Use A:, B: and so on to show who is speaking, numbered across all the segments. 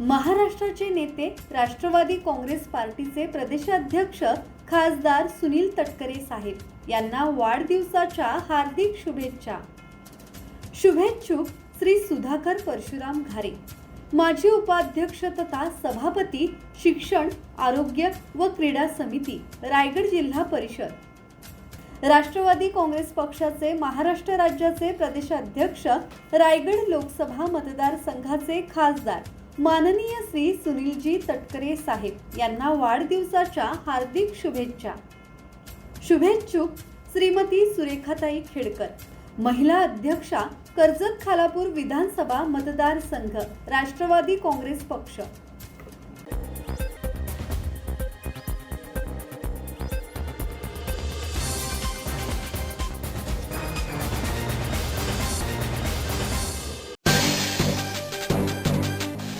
A: महाराष्ट्राचे नेते राष्ट्रवादी काँग्रेस पार्टीचे प्रदेशाध्यक्ष खासदार सुनील तटकरे साहेब. यांना वाढदिवसाच्या हार्दिक शुभेच्छा. शुभेच्छुक श्री सुधाकर परशुराम घारे. माजी उपाध्यक्ष तथा सभापती शिक्षण आरोग्य व क्रीडा समिती रायगड जिल्हा परिषद. राष्ट्रवादी काँग्रेस पक्षाचे महाराष्ट्र राज्याचे प्रदेशाध्यक्ष रायगड लोकसभा मतदारसंघाचे खासदार. माननीय श्री सुनीलजी तटकरे साहेब यांना वाढदिवसाच्या हार्दिक शुभेच्छा. शुभेच्छुक श्रीमती सुरेखाताई खेडकर महिला अध्यक्षा कर्जत खालापूर विधानसभा मतदारसंघ राष्ट्रवादी काँग्रेस पक्ष.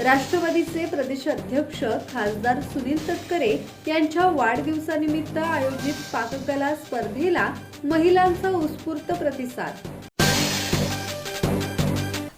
A: राष्ट्रवादीचे प्रदेशाध्यक्ष खासदार सुनील तटकरे यांच्या वाढदिवसानिमित्त आयोजित पाककला स्पर्धेला महिलांचा उत्स्फूर्त प्रतिसाद.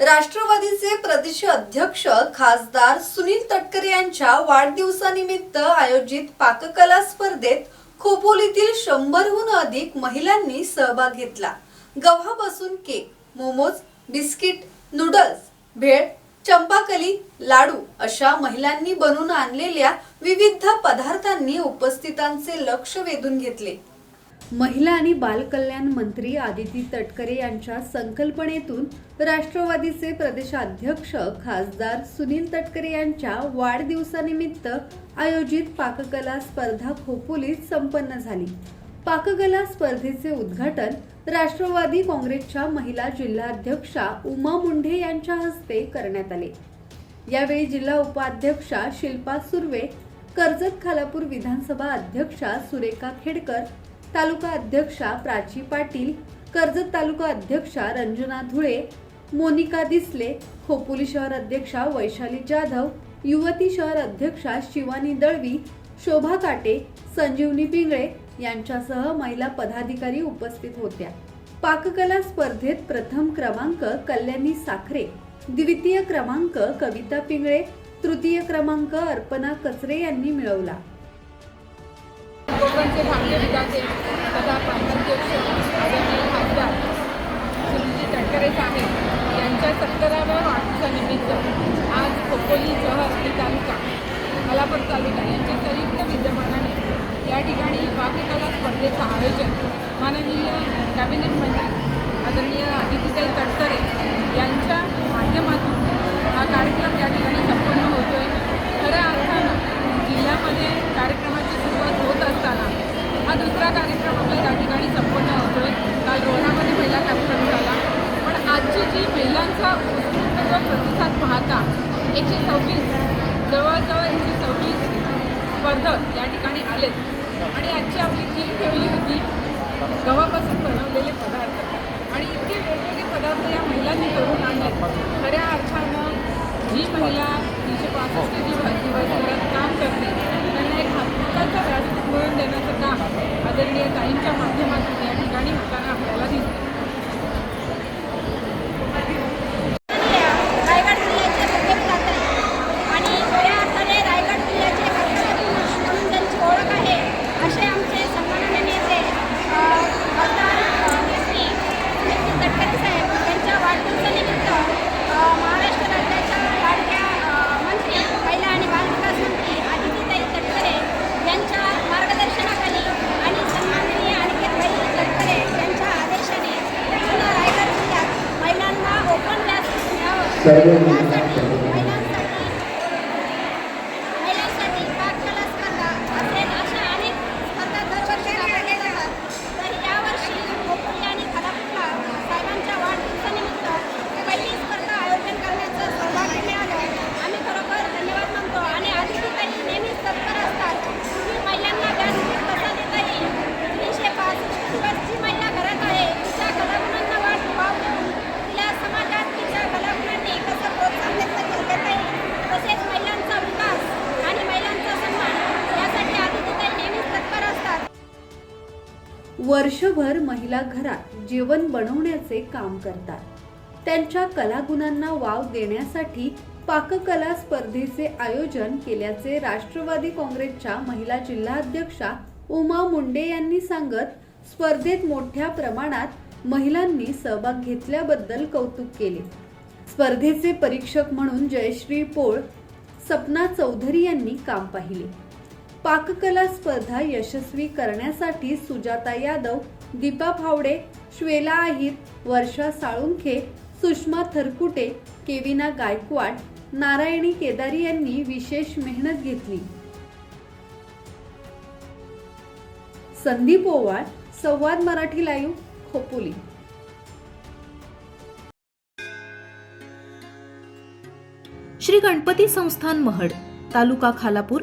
A: राष्ट्रवादीचे प्रदेश अध्यक्ष खासदार सुनील तटकरे यांच्या वाढदिवसानिमित्त आयोजित पाककला स्पर्धेत खोपोलीतील शंभरहून अधिक महिलांनी सहभाग घेतला. गव्हापासून cake momos biscuit noodles bhel champakali laddu अशा महिलांनी बनवून आणलेल्या विविध पदार्थांनी उपस्थितांचे लक्ष वेधून घेतले. महिला आणि बालकल्याण मंत्री आदिती तटकरे यांच्या संकल्पनेतून राष्ट्रवादीचे प्रदेशाध्यक्ष खासदार सुनील तटकरे यांच्या वाढदिवसानिमित्त आयोजित पाककला स्पर्धा खोपोलीत संपन्न झाली. पाककला स्पर्धेचे उद्घाटन राष्ट्रवादी काँग्रेसच्या महिला जिल्हाध्यक्षा उमा मुंढे यांच्या हस्ते करण्यात आले. यावेळी जिल्हा उपाध्यक्षा शिल्पा सुर्वे कर्जत खालापूर विधानसभा अध्यक्षा सुरेखा खेडकर तालुका अध्यक्षा प्राची पाटील कर्जत तालुका अध्यक्षा रंजना धुळे मोनिका दिसले खोपोली शहर अध्यक्षा वैशाली जाधव युवती शहर अध्यक्षा शिवानी दळवी शोभा काटे संजीवनी पिंगळे यांच्यासह महिला पदाधिकारी उपस्थित होत्या. पाककला स्पर्धेत प्रथम क्रमांक कल्याणी साखरे द्वितीय क्रमांक कविता पिंगळे तृतीय क्रमांक अर्पणा कचरे यांनी मिळवला.
B: कोकणचे भाग्य विधाते तथा प्रांताध्यक्ष खासदार सुनीलजी तटकरे साहेब यांच्या सत्तराव्या वाढीच्या निमित्त आज खोपोली शहर आणि तालुका अलापूर तालुका यांच्या संयुक्त विद्यमान या ठिकाणी पाककला स्पर्धेचं आयोजन माननीय कॅबिनेट मंत्री आदरणीय आदित्यताई तटकरे यांच्या माध्यमातून हा कार्यक्रम या ठिकाणी संपन्न होतोय. खऱ्या अर्थानं जिल्ह्यामध्ये कार्यक्रमाची सुरुवात होत असताना हा दुसरा कार्यक्रम आपला या ठिकाणी संपन्न होतोय. काल रोहामध्ये पहिला कार्यक्रम झाला. पण आजची जी महिलांचा उत्स्फूर्त प्रतिसाद पाहता एकशे सव्वीस जवळजवळ एकशे सव्वीस स्पर्धक या ठिकाणी आलेत. आणि आजची आपली थीम ठेवली होती गव्हापासून बनवलेले पदार्थ. आणि इतके वेगवेगळे पदार्थ या महिलांनी
C: Sério?
A: वर्षभर महिला घरात जेवण बनवण्याचे काम करतात. त्यांच्या कलागुणांना वाव देण्यासाठी पाककला स्पर्धेचे आयोजन केल्याचे राष्ट्रवादी काँग्रेसच्या महिला जिल्हाध्यक्षा उमा मुंडे यांनी सांगत स्पर्धेत मोठ्या प्रमाणात महिलांनी सहभाग घेतल्याबद्दल कौतुक केले. स्पर्धेचे परीक्षक म्हणून जयश्री पोळ सपना चौधरी यांनी काम पाहिले. पाककला स्पर्धा यशस्वी करण्यासाठी सुजाता यादव दीपा फावडे श्वेला आहिर वर्षा साळुंखे सुषमा थरकुटे केविना गायकवाड नारायणी केदारी यांनी विशेष मेहनत घेतली. संदीप ओवाळ संवाद मराठी लाईव्ह खोपोली.
D: श्री गणपती संस्थान महड तालुका खालापूर